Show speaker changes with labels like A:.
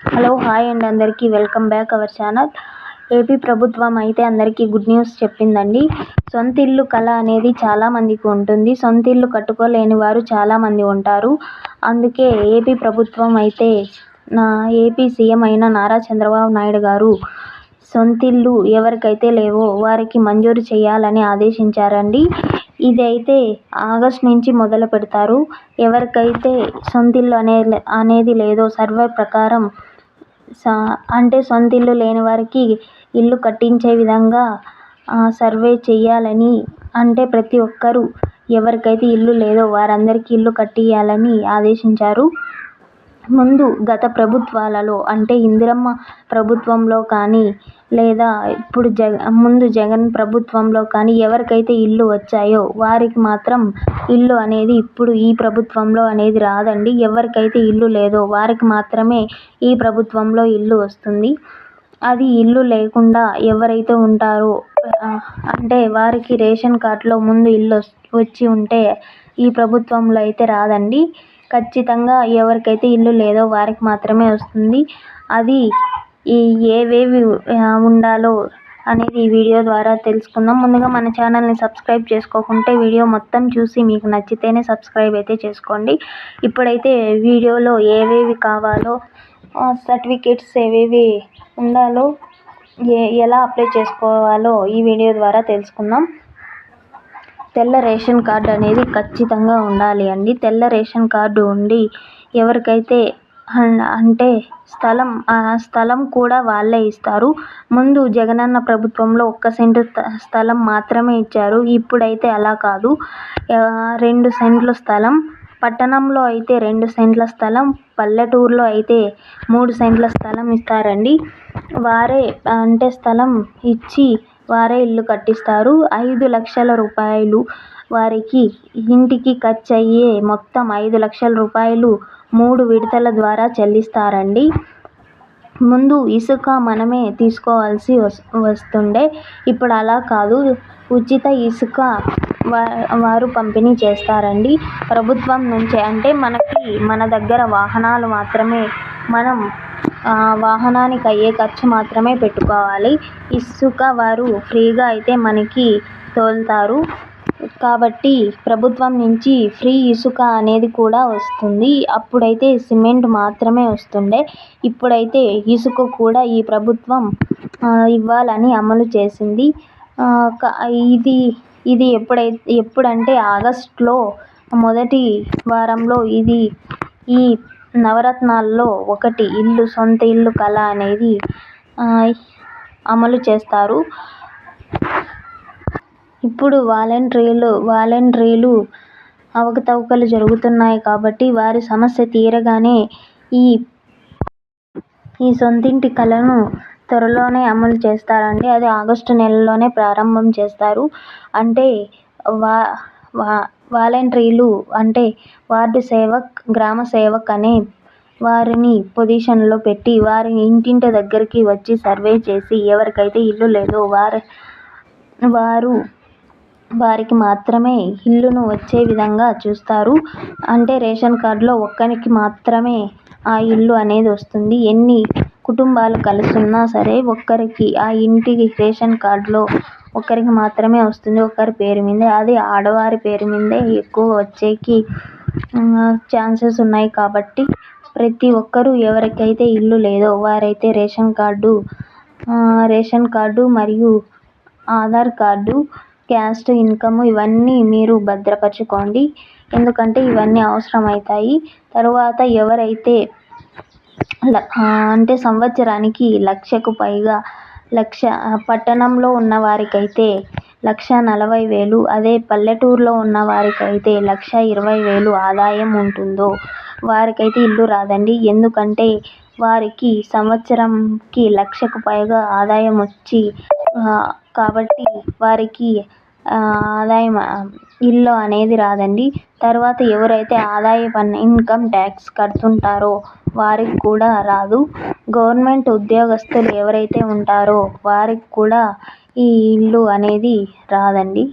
A: Hello hi అండి అందరికీ. Welcome back our channel. AP ప్రభుత్వం అయితే అందరికీ గుడ్ న్యూస్ చెప్పిందండి. సొంత ఇల్లు కళ అనేది చాలామందికి ఉంటుంది. సొంత ఇల్లు కట్టుకోలేని వారు చాలామంది ఉంటారు. అందుకే ఏపీ ప్రభుత్వం అయితే నా ఏపీ సీఎం అయిన నారా చంద్రబాబు నాయుడు గారు సొంతిల్లు ఎవరికైతే లేవో వారికి మంజూరు చేయాలని ఆదేశించారండి. ఇదైతే ఆగస్ట్ నుంచి మొదలు పెడతారు. ఎవరికైతే సొంతిల్లు అనే అనేది లేదో సర్వే ప్రకారం సా అంటే సొంత ఇల్లు లేని వారికి ఇల్లు కట్టించే విధంగా సర్వే చేయాలని అంటే ప్రతి ఒక్కరూ ఎవరికైతే ఇల్లు లేదో వారందరికీ ఇల్లు కట్టియాలని ఆదేశించారు. ముందు గత ప్రభుత్వాలలో అంటే ఇందిరమ్మ ప్రభుత్వంలో కానీ లేదా ఇప్పుడు జగ ముందు జగన్ ప్రభుత్వంలో కానీ ఎవరికైతే ఇల్లు వచ్చాయో వారికి మాత్రం ఇల్లు అనేది ఇప్పుడు ఈ ప్రభుత్వంలో అనేది రాదండి. ఎవరికైతే ఇల్లు లేదో వారికి మాత్రమే ఈ ప్రభుత్వంలో ఇల్లు వస్తుంది. అది ఇల్లు లేకుండా ఎవరైతే ఉంటారో అంటే వారికి రేషన్ కార్డులో ముందు ఇల్లు వచ్చి ఉంటే ఈ ప్రభుత్వంలో అయితే రాదండి. ఖచ్చితంగా ఎవరికైతే ఇల్లు లేదో వారికి మాత్రమే వస్తుంది. అది ఈ ఏవేవి ఉండాలో అనేది ఈ వీడియో ద్వారా తెలుసుకుందాం. ముందుగా మన ఛానల్ని సబ్స్క్రైబ్ చేసుకోకుంటే వీడియో మొత్తం చూసి మీకు నచ్చితేనే సబ్స్క్రైబ్ అయితే చేసుకోండి. ఇప్పుడైతే వీడియోలో ఏవేవి కావాలో సర్టిఫికేట్స్ ఏవేవి ఉండాలో ఏ ఎలా అప్లై చేసుకోవాలో ఈ వీడియో ద్వారా తెలుసుకుందాం. తెల్ల రేషన్ కార్డు అనేది ఖచ్చితంగా ఉండాలి అండి. తెల్ల రేషన్ కార్డు ఉండి ఎవరికైతే అంటే స్థలం ఆ స్థలం కూడా వాళ్ళే ఇస్తారు. ముందు జగనన్న ప్రభుత్వంలో ఒక్క సెంటు స్థలం మాత్రమే ఇచ్చారు. ఇప్పుడైతే అలా కాదు. రెండు సెంట్ల స్థలం పట్టణంలో అయితే రెండు సెంట్ల స్థలం పల్లెటూరులో అయితే మూడు సెంట్ల స్థలం ఇస్తారండి. వారే అంటే స్థలం ఇచ్చి వారే ఇల్లు కట్టిస్తారు. ఐదు లక్షల రూపాయలు వారికి ఇంటికి ఖర్చు అయ్యే మొత్తం ఐదు లక్షల రూపాయలు మూడు విడతల ద్వారా చెల్లిస్తారండి. ముందు ఇసుక మనమే తీసుకోవాల్సి వస్ వస్తుండే. ఇప్పుడు అలా కాదు. ఉచిత ఇసుక వా వారు పంపిణీ చేస్తారండి. ప్రభుత్వం నుంచే అంటే మనకి మన దగ్గర వాహనాలు మాత్రమే మనం వాహనానికి అయ్యే ఖర్చు మాత్రమే పెట్టుకోవాలి. ఇసుక వారు ఫ్రీగా అయితే మనకి తోలుతారు. కాబట్టి ప్రభుత్వం నుంచి ఫ్రీ ఇసుక అనేది కూడా వస్తుంది. అప్పుడైతే సిమెంట్ మాత్రమే వస్తుండే. ఇప్పుడైతే ఇసుక కూడా ఈ ప్రభుత్వం ఇవ్వాలని అమలు చేసింది. ఇది ఇది ఎప్పుడైతే ఎప్పుడంటే ఆగస్టులో మొదటి వారంలో ఇది ఈ నవరత్నాల్లో ఒకటి ఇల్లు సొంత ఇల్లు కళ అనేది అమలు చేస్తారు. ఇప్పుడు వాలంటీర్లు వాలంటీర్లు అవకతవకలు జరుగుతున్నాయి కాబట్టి వారి సమస్య తీరగానే ఈ ఈ సొంతింటి కళను త్వరలోనే అమలు చేస్తారండి. అది ఆగస్టు నెలలోనే ప్రారంభం చేస్తారు. అంటే వా వా వాలంటీర్లు అంటే వార్డు సేవక్ గ్రామ సేవక్ అనే వారిని పొజిషన్లో పెట్టి వారి ఇంటింటి దగ్గరికి వచ్చి సర్వే చేసి ఎవరికైతే ఇల్లు లేదో వారి వారు వారికి మాత్రమే ఇల్లును వచ్చే విధంగా చూస్తారు. అంటే రేషన్ కార్డులో ఒక్కరికి మాత్రమే ఆ ఇల్లు అనేది వస్తుంది. ఎన్ని కుటుంబాలు కలుసున్నా సరే ఒక్కరికి ఆ ఇంటికి రేషన్ కార్డులో ఒకరికి మాత్రమే వస్తుంది. ఒకరి పేరు మీదే అది ఆడవారి పేరు మీదే ఎక్కువ వచ్చేకి ఛాన్సెస్ ఉన్నాయి కాబట్టి ప్రతి ఒక్కరూ ఎవరికైతే ఇల్లు లేదో వారైతే రేషన్ కార్డు రేషన్ కార్డు మరియు ఆధార్ కార్డు క్యాస్ట్ ఇన్కమ్ ఇవన్నీ మీరు భద్రపరచుకోండి. ఎందుకంటే ఇవన్నీ అవసరం అవుతాయి తరువాత ఎవరైతే అంటే సంవత్సరానికి లక్షకు పైగా లక్ష పట్టణంలో ఉన్న వారికైతే లక్ష నలభై వేలు అదే పల్లెటూరులో ఉన్న వారికైతే లక్ష ఇరవై వేలు ఆదాయం ఉంటుందో వారికైతే ఇల్లు రాదండి. ఎందుకంటే వారికి సంవత్సరంకి లక్షకు పైగా ఆదాయం వచ్చి కాబట్టి వారికి ఆదాయం ఇల్లు అనేది రాదండి. తర్వాత ఎవరైతే ఆదాయ పన్ను ఇన్కమ్ ట్యాక్స్ కడుతుంటారో వారికి కూడా రాదు. గవర్నమెంట్ ఉద్యోగస్తులు ఎవరైతే ఉంటారో వారికి కూడా ఈ ఇల్లు అనేది రాదండి.